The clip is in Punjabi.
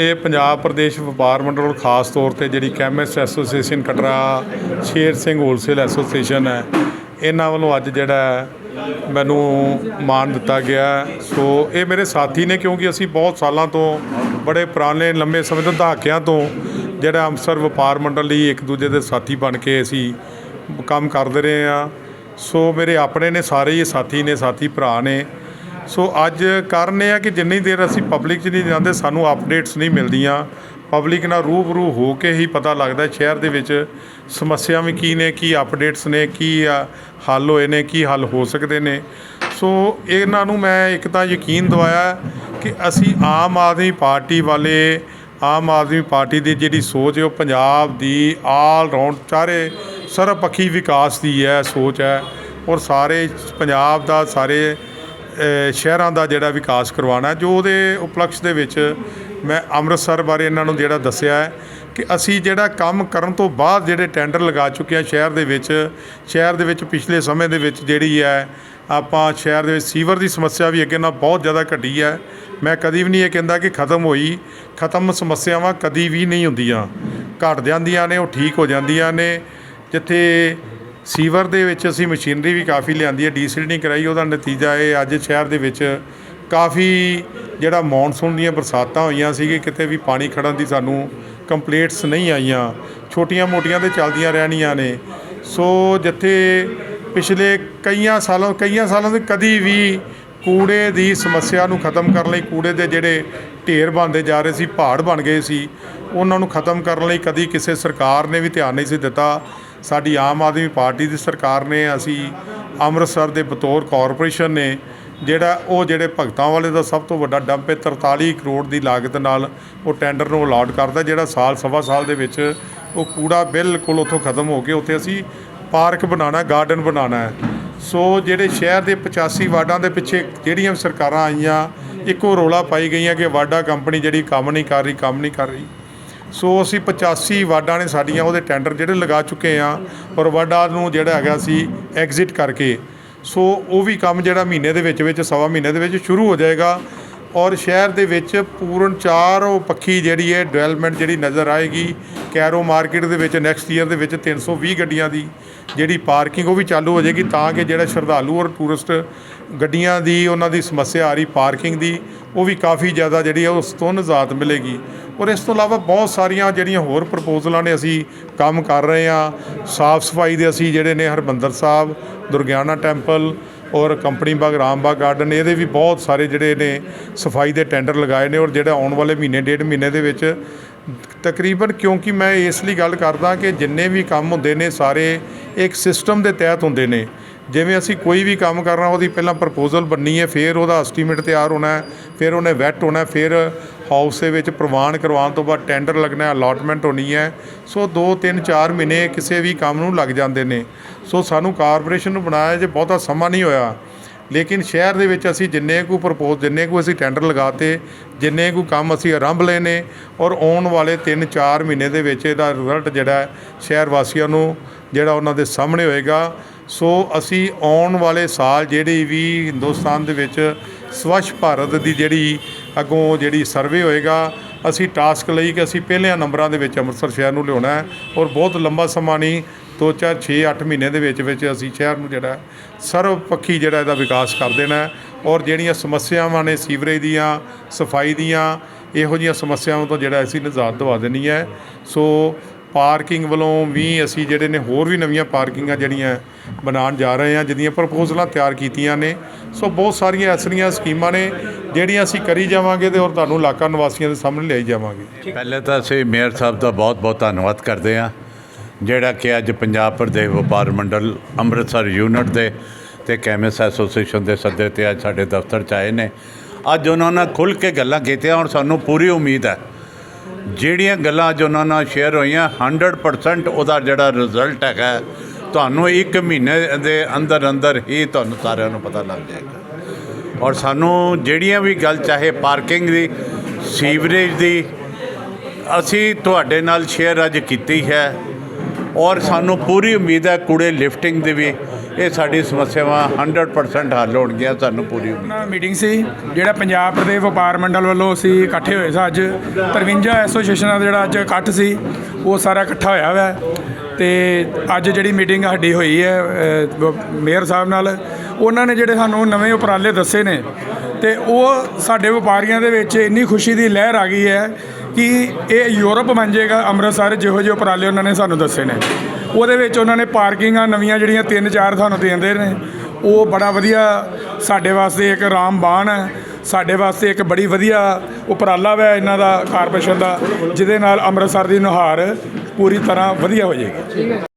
ਇਹ ਪੰਜਾਬ ਪ੍ਰਦੇਸ਼ ਵਪਾਰ ਮੰਡਲ ਖਾਸ ਤੌਰ ਤੇ ਜਿਹੜੀ chemist association Katra Sher Singh wholesale association ਹੈ, ਇਹਨਾਂ ਵੱਲੋਂ ਅੱਜ ਜਿਹੜਾ ਮੈਨੂੰ ਮਾਣ ਦਿੱਤਾ ਗਿਆ। ਸੋ ਇਹ ਮੇਰੇ ਸਾਥੀ ਨੇ ਕਿਉਂਕਿ ਅਸੀਂ ਬਹੁਤ ਸਾਲਾਂ ਤੋਂ ਬੜੇ ਪੁਰਾਣੇ, ਲੰਮੇ ਸਮੇਂ ਤੋਂ ਦਹਾਕਿਆਂ ਤੋਂ ਜਿਹੜਾ ਅੰਮ੍ਰਿਤਸਰ ਵਪਾਰ ਮੰਡਲ ਲਈ ਇੱਕ ਦੂਜੇ ਦੇ ਸਾਥੀ ਬਣ ਕੇ ਅਸੀਂ ਕੰਮ ਕਰਦੇ ਰਹੇ ਆ ਸੋ ਮੇਰੇ ਆਪਣੇ ਨੇ ਸਾਰੇ ਹੀ ਸਾਥੀ ਨੇ, ਸਾਥੀ ਭਰਾ ਨੇ ਸੋ ਅੱਜ ਕਾਰਨ ਇਹ ਆ ਕਿ ਜਿੰਨੀ ਦੇਰ ਅਸੀਂ ਪਬਲਿਕ 'ਚ ਨਹੀਂ ਜਾਂਦੇ, ਸਾਨੂੰ ਅਪਡੇਟਸ ਨਹੀਂ ਮਿਲਦੀਆਂ। ਪਬਲਿਕ ਨਾਲ ਰੂਬਰੂ ਹੋ ਕੇ ਹੀ ਪਤਾ ਲੱਗਦਾ ਸ਼ਹਿਰ ਦੇ ਵਿੱਚ ਸਮੱਸਿਆਵਾਂ ਕੀ ਨੇ, ਕੀ ਅਪਡੇਟਸ ਨੇ, ਕੀ ਆ ਹੱਲ ਹੋਏ ਨੇ, ਕੀ ਹੱਲ ਹੋ ਸਕਦੇ ਨੇ। ਸੋ ਇਹਨਾਂ ਨੂੰ ਮੈਂ ਇੱਕ ਤਾਂ ਯਕੀਨ ਦਵਾਇਆ ਕਿ ਅਸੀਂ ਆਮ ਆਦਮੀ ਪਾਰਟੀ ਵਾਲੇ, ਆਮ ਆਦਮੀ ਪਾਰਟੀ ਦੀ ਜਿਹੜੀ ਸੋਚ ਹੈ, ਉਹ ਪੰਜਾਬ ਦੀ ਆਲ ਰਾਉਂਡ ਚਾਰੇ ਸਰਬਪੱਖੀ ਵਿਕਾਸ ਦੀ ਹੈ, ਸੋਚ ਹੈ। ਔਰ ਸਾਰੇ ਪੰਜਾਬ ਦਾ, ਸਾਰੇ ਸ਼ਹਿਰਾਂ ਦਾ ਜਿਹੜਾ ਵਿਕਾਸ ਕਰਵਾਉਣਾ ਜੋ ਉਹਦੇ ਉਪਲਕਸ਼ ਦੇ ਵਿੱਚ ਮੈਂ ਅੰਮ੍ਰਿਤਸਰ ਬਾਰੇ ਇਹਨਾਂ ਨੂੰ ਜਿਹੜਾ ਦੱਸਿਆ ਹੈ ਕਿ ਅਸੀਂ ਜਿਹੜਾ ਕੰਮ ਕਰਨ ਤੋਂ ਬਾਅਦ ਜਿਹੜੇ ਟੈਂਡਰ ਲਗਾ ਚੁੱਕੇ ਹਾਂ ਸ਼ਹਿਰ ਦੇ ਵਿੱਚ, ਸ਼ਹਿਰ ਦੇ ਵਿੱਚ ਪਿਛਲੇ ਸਮੇਂ ਦੇ ਵਿੱਚ ਜਿਹੜੀ ਹੈ, ਆਪਾਂ ਸ਼ਹਿਰ ਦੇ ਵਿੱਚ ਸੀਵਰ ਦੀ ਸਮੱਸਿਆ ਵੀ ਅੱਗੇ ਨਾਲ ਬਹੁਤ ਜ਼ਿਆਦਾ ਘਟੀ ਹੈ। ਮੈਂ ਕਦੀ ਵੀ ਨਹੀਂ ਇਹ ਕਹਿੰਦਾ ਕਿ ਖਤਮ ਹੋਈ, ਖਤਮ ਸਮੱਸਿਆਵਾਂ ਕਦੀ ਵੀ ਨਹੀਂ ਹੁੰਦੀਆਂ। ਘਟ ਜਾਂਦੀਆਂ ਨੇ, ਉਹ ਠੀਕ ਹੋ ਜਾਂਦੀਆਂ ਨੇ। ਜਿੱਥੇ ਸੀਵਰ ਦੇ ਵਿੱਚ ਅਸੀਂ ਮਸ਼ੀਨਰੀ ਵੀ ਕਾਫੀ ਲਿਆਂਦੀ ਹੈ ਡੀਸਿਲਟਿੰਗ ਕਰਾਈ, ਉਹਦਾ ਨਤੀਜਾ ਇਹ ਅੱਜ ਸ਼ਹਿਰ ਦੇ ਵਿੱਚ ਕਾਫੀ ਜਿਹੜਾ ਮੌਨਸੂਨ ਦੀਆਂ ਬਰਸਾਤਾਂ ਹੋਈਆਂ ਸੀਗੀ ਕਿਤੇ ਵੀ ਪਾਣੀ ਖੜਨ ਦੀ ਸਾਨੂੰ ਕੰਪਲੇਂਟਸ ਨਹੀਂ ਆਈਆਂ, ਛੋਟੀਆਂ ਮੋਟੀਆਂ ਤੇ ਚੱਲਦੀਆਂ ਰਹਿਣੀਆਂ ਨੇ। ਸੋ ਜਿੱਥੇ ਪਿਛਲੇ ਕਈਆਂ ਸਾਲਾਂ ਕਈਆਂ ਸਾਲਾਂ ਤੋਂ ਕਦੀ ਵੀ ਕੂੜੇ ਦੀ ਸਮੱਸਿਆ ਨੂੰ ਖਤਮ ਕਰਨ ਲਈ ਕੂੜੇ ਦੇ ਜਿਹੜੇ ਢੇਰ ਬਣਦੇ ਜਾ ਰਹੇ ਸੀ, ਪਹਾੜ ਬਣ ਗਏ ਸੀ, ਉਹਨਾਂ ਨੂੰ ਖਤਮ ਕਰਨ ਲਈ ਕਦੀ ਕਿਸੇ ਸਰਕਾਰ ਨੇ ਵੀ ਧਿਆਨ ਨਹੀਂ ਸੀ ਦਿੱਤਾ। ਸਾਡੀ ਆਮ ਆਦਮੀ ਪਾਰਟੀ ਦੀ ਸਰਕਾਰ ਨੇ, ਅਸੀਂ ਅੰਮ੍ਰਿਤਸਰ ਦੇ ਬਤੌਰ ਕਾਰਪੋਰੇਸ਼ਨ ਨੇ, ਜਿਹੜਾ ਉਹ ਜਿਹੜੇ ਭਗਤਾਂ ਵਾਲੇ ਦਾ ਸਭ ਤੋਂ ਵੱਡਾ ਡੰਪ ਹੈ 43 ਕਰੋੜ ਦੀ ਲਾਗਤ ਨਾਲ ਉਹ ਟੈਂਡਰ ਨੂੰ ਅਲਾਟ ਕਰਦਾ ਜਿਹੜਾ ਸਾਲ, ਸਵਾ ਸਾਲ ਦੇ ਵਿੱਚ ਉਹ ਕੂੜਾ ਬਿਲਕੁਲ ਉੱਥੋਂ ਖਤਮ ਹੋ ਕੇ ਉੱਥੇ ਅਸੀਂ ਪਾਰਕ ਬਣਾਉਣਾ ਗਾਰਡਨ ਬਣਾਉਣਾ ਹੈ। ਸੋ ਜਿਹੜੇ ਸ਼ਹਿਰ ਦੇ 85 ਵਾਰਡਾਂ ਦੇ ਪਿੱਛੇ ਜਿਹੜੀਆਂ ਸਰਕਾਰਾਂ ਆਈਆਂ, ਇੱਕੋ ਰੋਲਾ ਪਾਈ ਗਈਆਂ ਕਿ ਵਾਡਾ ਕੰਪਨੀ ਜਿਹੜੀ ਕੰਮ ਨਹੀਂ ਕਰ ਰਹੀ, ਕੰਮ ਨਹੀਂ ਕਰ ਰਹੀ। ਸੋ ਅਸੀਂ 85 ਵਾਰਡਾਂ ਨੇ ਸਾਡੀਆਂ ਉਹਦੇ ਟੈਂਡਰ ਜਿਹੜੇ ਲਗਾ ਚੁੱਕੇ ਆ ਔਰ ਵਾਰਡਾਂ ਨੂੰ ਜਿਹੜਾ ਹੈਗਾ ਸੀ ਐਗਜ਼ਿਟ ਕਰਕੇ। ਸੋ ਉਹ ਵੀ ਕੰਮ ਜਿਹੜਾ ਮਹੀਨੇ ਦੇ ਵਿੱਚ ਵਿੱਚ, ਸਵਾ ਮਹੀਨੇ ਦੇ ਵਿੱਚ ਸ਼ੁਰੂ ਹੋ ਜਾਏਗਾ। ਔਰ ਸ਼ਹਿਰ ਦੇ ਵਿੱਚ ਪੂਰਨ ਚਾਰੋਂ ਪੱਖੀ ਜਿਹੜੀ ਹੈ ਡਿਵੈਲਪਮੈਂਟ ਜਿਹੜੀ ਨਜ਼ਰ ਆਏਗੀ। ਕੈਰੋ ਮਾਰਕੀਟ ਦੇ ਵਿੱਚ ਨੈਕਸਟ ਈਅਰ ਦੇ ਵਿੱਚ 320 ਗੱਡੀਆਂ ਦੀ ਜਿਹੜੀ ਪਾਰਕਿੰਗ ਉਹ ਵੀ ਚਾਲੂ ਹੋ ਜਾਏਗੀ ਤਾਂ ਕਿ ਜਿਹੜਾ ਸ਼ਰਧਾਲੂ ਔਰ ਟੂਰਿਸਟ ਗੱਡੀਆਂ ਦੀ ਉਹਨਾਂ ਦੀ ਸਮੱਸਿਆ ਆ ਰਹੀ ਪਾਰਕਿੰਗ ਦੀ, ਉਹ ਵੀ ਕਾਫੀ ਜ਼ਿਆਦਾ ਜਿਹੜੀ ਹੈ ਉਸ ਤੋਂ ਨਿਜਾਤ ਮਿਲੇਗੀ। ਔਰ ਇਸ ਤੋਂ ਇਲਾਵਾ ਬਹੁਤ ਸਾਰੀਆਂ ਜਿਹੜੀਆਂ ਹੋਰ ਪ੍ਰਪੋਜ਼ਲਾਂ ਨੇ ਅਸੀਂ ਕੰਮ ਕਰ ਰਹੇ ਹਾਂ। ਸਾਫ਼ ਸਫ਼ਾਈ ਦੇ ਅਸੀਂ ਜਿਹੜੇ ਨੇ ਹਰਮੰਦਰ ਸਾਹਿਬ ਦੁਰਗਿਆਨਾ ਟੈਂਪਲ ਔਰ ਕੰਪਨੀ ਬਾਗ, ਰਾਮ ਬਾਗ ਗਾਰਡਨ ਇਹਦੇ ਵੀ ਬਹੁਤ ਸਾਰੇ ਜਿਹੜੇ ਨੇ ਸਫ਼ਾਈ ਦੇ ਟੈਂਡਰ ਲਗਾਏ ਨੇ ਔਰ ਜਿਹੜਾ ਆਉਣ ਵਾਲੇ ਮਹੀਨੇ, ਡੇਢ ਮਹੀਨੇ ਦੇ ਵਿੱਚ ਤਕਰੀਬਨ ਕਿਉਂਕਿ ਮੈਂ ਇਸ ਲਈ ਗੱਲ ਕਰਦਾ ਕਿ ਜਿੰਨੇ ਵੀ ਕੰਮ ਹੁੰਦੇ ਨੇ ਸਾਰੇ ਇੱਕ ਸਿਸਟਮ ਦੇ ਤਹਿਤ ਹੁੰਦੇ ਨੇ। ਜਿਵੇਂ ਅਸੀਂ ਕੋਈ ਵੀ ਕੰਮ ਕਰਨਾ, ਉਹਦੀ ਪਹਿਲਾਂ ਪ੍ਰਪੋਜ਼ਲ ਬਣਨੀ ਹੈ, ਫਿਰ ਉਹਦਾ ਐਸਟੀਮੇਟ ਤਿਆਰ ਹੋਣਾ ਹੈ, ਫਿਰ ਉਹਨੇ ਵੈਟ ਹੋਣਾ ਫਿਰ ਹਾਊਸ ਦੇ ਵਿੱਚ ਪ੍ਰਵਾਨ ਕਰਵਾਉਣ ਤੋਂ ਬਾਅਦ ਟੈਂਡਰ ਲੱਗਣਾ ਹੈ ਅਲਾਟਮੈਂਟ ਹੋਣੀ ਹੈ। ਸੋ 2 3 4 ਮਹੀਨੇ ਕਿਸੇ ਵੀ ਕੰਮ ਨੂੰ ਲੱਗ ਜਾਂਦੇ ਨੇ। ਸੋ ਸਾਨੂੰ ਕਾਰਪੋਰੇਸ਼ਨ ਨੂੰ ਬਣਾਇਆ ਜੇ ਬਹੁਤਾ ਸਮਾਂ ਨਹੀਂ ਹੋਇਆ। ਲੇਕਿਨ ਸ਼ਹਿਰ ਦੇ ਵਿੱਚ ਅਸੀਂ ਜਿੰਨੇ ਕੁ ਪ੍ਰਪੋਜ਼ ਜਿੰਨੇ ਕੁ ਅਸੀਂ ਟੈਂਡਰ ਲਗਾਤੇ, ਜਿੰਨੇ ਕੁ ਕੰਮ ਅਸੀਂ ਆਰੰਭ ਲਏ ਨੇ, ਔਰ ਆਉਣ ਵਾਲੇ 3-4 ਮਹੀਨੇ ਦੇ ਵਿੱਚ ਇਹਦਾ ਰਿਜ਼ਲਟ ਜਿਹੜਾ ਸ਼ਹਿਰ ਵਾਸੀਆਂ ਨੂੰ ਜਿਹੜਾ ਉਹਨਾਂ ਦੇ ਸਾਹਮਣੇ ਹੋਏਗਾ। ਸੋ ਅਸੀਂ ਆਉਣ ਵਾਲੇ ਸਾਲ ਜਿਹੜੀ ਵੀ ਹਿੰਦੁਸਤਾਨ ਦੇ ਵਿੱਚ ਸਵੱਛ ਭਾਰਤ ਦੀ ਜਿਹੜੀ ਅੱਗੋਂ ਜਿਹੜੀ ਸਰਵੇ ਹੋਏਗਾ, ਅਸੀਂ ਟਾਸਕ ਲਈ ਕਿ ਅਸੀਂ ਪਹਿਲਿਆਂ ਨੰਬਰਾਂ ਦੇ ਵਿੱਚ ਅੰਮ੍ਰਿਤਸਰ ਸ਼ਹਿਰ ਨੂੰ ਲਿਆਉਣਾ ਹੈ ਔਰ ਬਹੁਤ ਲੰਬਾ ਸਮਾਂ ਨਹੀਂ, ਦੋ ਚਾਰ 6 8 ਮਹੀਨੇ ਦੇ ਵਿੱਚ ਵਿੱਚ ਅਸੀਂ ਸ਼ਹਿਰ ਨੂੰ ਜਿਹੜਾ ਸਰਵ ਪੱਖੀ ਜਿਹੜਾ ਇਹਦਾ ਵਿਕਾਸ ਕਰ ਦੇਣਾ ਔਰ ਜਿਹੜੀਆਂ ਸਮੱਸਿਆਵਾਂ ਨੇ ਸੀਵਰੇਜ ਦੀਆਂ, ਸਫ਼ਾਈ ਦੀਆਂ, ਇਹੋ ਜਿਹੀਆਂ ਸਮੱਸਿਆਵਾਂ ਤੋਂ ਜਿਹੜਾ ਅਸੀਂ ਨਿਜਾਤ ਦਵਾ ਦੇਣੀ ਹੈ। ਸੋ ਪਾਰਕਿੰਗ ਵੱਲੋਂ ਵੀ ਅਸੀਂ ਜਿਹੜੇ ਨੇ ਹੋਰ ਵੀ ਨਵੀਆਂ ਪਾਰਕਿੰਗਾਂ ਜਿਹੜੀਆਂ ਬਣਾਉਣ ਜਾ ਰਹੇ ਹਾਂ ਜਿਹਦੀਆਂ ਪ੍ਰਪੋਜ਼ਲਾਂ ਤਿਆਰ ਕੀਤੀਆਂ ਨੇ। ਸੋ ਬਹੁਤ ਸਾਰੀਆਂ ਐਸੀਆਂ ਸਕੀਮਾਂ ਨੇ, ਜਿਹੜੀਆਂ ਅਸੀਂ ਕਰੀ ਜਾਵਾਂਗੇ ਤੇ ਔਰ ਤੁਹਾਨੂੰ ਇਲਾਕਾ ਨਿਵਾਸੀਆਂ ਦੇ ਸਾਹਮਣੇ ਲਿਆਈ ਜਾਵਾਂਗੇ। ਪਹਿਲੇ ਤਾਂ ਅਸੀਂ ਮੇਅਰ ਸਾਹਿਬ ਦਾ ਬਹੁਤ-ਬਹੁਤ ਧੰਨਵਾਦ ਕਰਦੇ ਹਾਂ, ਜਿਹੜਾ ਕਿ ਅੱਜ ਪੰਜਾਬ ਪ੍ਰਦੇਸ਼ ਵਪਾਰ ਮੰਡਲ ਅੰਮ੍ਰਿਤਸਰ ਯੂਨਿਟ ਦੇ ਤੇ ਕੈਮਿਸ ਐਸੋਸੀਏਸ਼ਨ ਦੇ ਸੱਦੇ ਤੇ ਅੱਜ ਸਾਡੇ ਦਫ਼ਤਰ 'ਚ ਆਏ ਨੇ। ਅੱਜ ਉਹਨਾਂ ਨਾਲ ਖੁੱਲ੍ਹ ਕੇ ਗੱਲਾਂ ਕੀਤੀਆਂ ਔਰ ਸਾਨੂੰ ਪੂਰੀ ਉਮੀਦ ਹੈ ਜਿਹੜੀਆਂ ਗੱਲਾਂ ਅੱਜ ਉਹਨਾਂ ਨਾਲ ਸ਼ੇਅਰ ਹੋਈਆਂ 100% ਉਹਦਾ ਜਿਹੜਾ ਰਿਜ਼ਲਟ ਹੈਗਾ, ਤੁਹਾਨੂੰ ਇੱਕ ਮਹੀਨੇ ਦੇ ਅੰਦਰ ਅੰਦਰ ਹੀ ਤੁਹਾਨੂੰ ਸਾਰਿਆਂ ਨੂੰ ਪਤਾ ਲੱਗ ਜਾਏਗਾ। ਔਰ ਸਾਨੂੰ ਜਿਹੜੀਆਂ ਵੀ ਗੱਲ, ਚਾਹੇ ਪਾਰਕਿੰਗ ਦੀ ਸੀਵਰੇਜ ਦੀ, ਅਸੀਂ ਤੁਹਾਡੇ ਨਾਲ ਸ਼ੇਅਰ ਅੱਜ ਕੀਤੀ ਹੈ। ਔਰ ਸਾਨੂੰ ਪੂਰੀ ਉਮੀਦ ਹੈ ਕੂੜੇ ਲਿਫਟਿੰਗ ਦੀ ਵੀ ਇਹ ਸਾਡੀ ਸਮੱਸਿਆਵਾਂ 100% ਹੱਲ ਹੋਣਗੀਆਂ ਸਾਨੂੰ ਪੂਰੀ ਉਮੀਦ। ਨਾ ਮੀਟਿੰਗ ਸੀ, ਜਿਹੜਾ ਪੰਜਾਬ ਪ੍ਰਦੇਸ਼ ਵਪਾਰ ਮੰਡਲ ਵੱਲੋਂ ਅਸੀਂ ਇਕੱਠੇ ਹੋਏ ਸਾਂ ਅੱਜ। 53 ਐਸੋਸੀਏਸ਼ਨਾਂ ਦਾ ਜਿਹੜਾ ਅੱਜ ਇਕੱਠ ਸੀ, ਉਹ ਸਾਰਾ ਇਕੱਠਾ ਹੋਇਆ ਹੋਇਆ ਹੈ ਤੇ ਅੱਜ ਜਿਹੜੀ ਮੀਟਿੰਗ ਸਾਡੀ ਹੋਈ ਹੈ ਮੇਅਰ ਸਾਹਿਬ ਨਾਲ, ਉਹਨਾਂ ਨੇ ਜਿਹੜੇ ਸਾਨੂੰ ਨਵੇਂ ਉਪਰਾਲੇ ਦੱਸੇ ਨੇ, ਤੇ ਉਹ ਸਾਡੇ ਵਪਾਰੀਆਂ ਦੇ ਵਿੱਚ ਇੰਨੀ ਖੁਸ਼ੀ ਦੀ ਲਹਿਰ ਆ ਗਈ ਹੈ ਕਿ ਇਹ ਯੂਰਪ ਬਣ ਜਾਏਗਾ ਅੰਮ੍ਰਿਤਸਰ ਜਿਹੋ ਜਿਹੇ ਉਪਰਾਲੇ ਉਹਨਾਂ ਨੇ ਸਾਨੂੰ ਦੱਸੇ ਨੇ। ਉਹਦੇ ਵਿੱਚ ਉਹਨਾਂ ਨੇ ਪਾਰਕਿੰਗਾਂ ਨਵੀਆਂ ਜਿਹੜੀਆਂ ਤਿੰਨ ਚਾਰ ਸਾਨੂੰ ਦੇਂਦੇ ਨੇ। ਉਹ ਬੜਾ ਵਧੀਆ ਸਾਡੇ ਵਾਸਤੇ ਇੱਕ ਰਾਮਬਾਨ ਹੈ। ਸਾਡੇ ਵਾਸਤੇ ਇੱਕ ਬੜੀ ਵਧੀਆ ਉਪਰਾਲਾ ਹੈ ਇਹਨਾਂ ਦਾ ਕਾਰਪੋਰੇਸ਼ਨ ਦਾ, ਜਿਹਦੇ ਨਾਲ ਅੰਮ੍ਰਿਤਸਰ ਦੀ ਨੁਹਾਰ ਪੂਰੀ ਤਰ੍ਹਾਂ ਵਧੀਆ ਹੋ ਜਾਏਗੀ।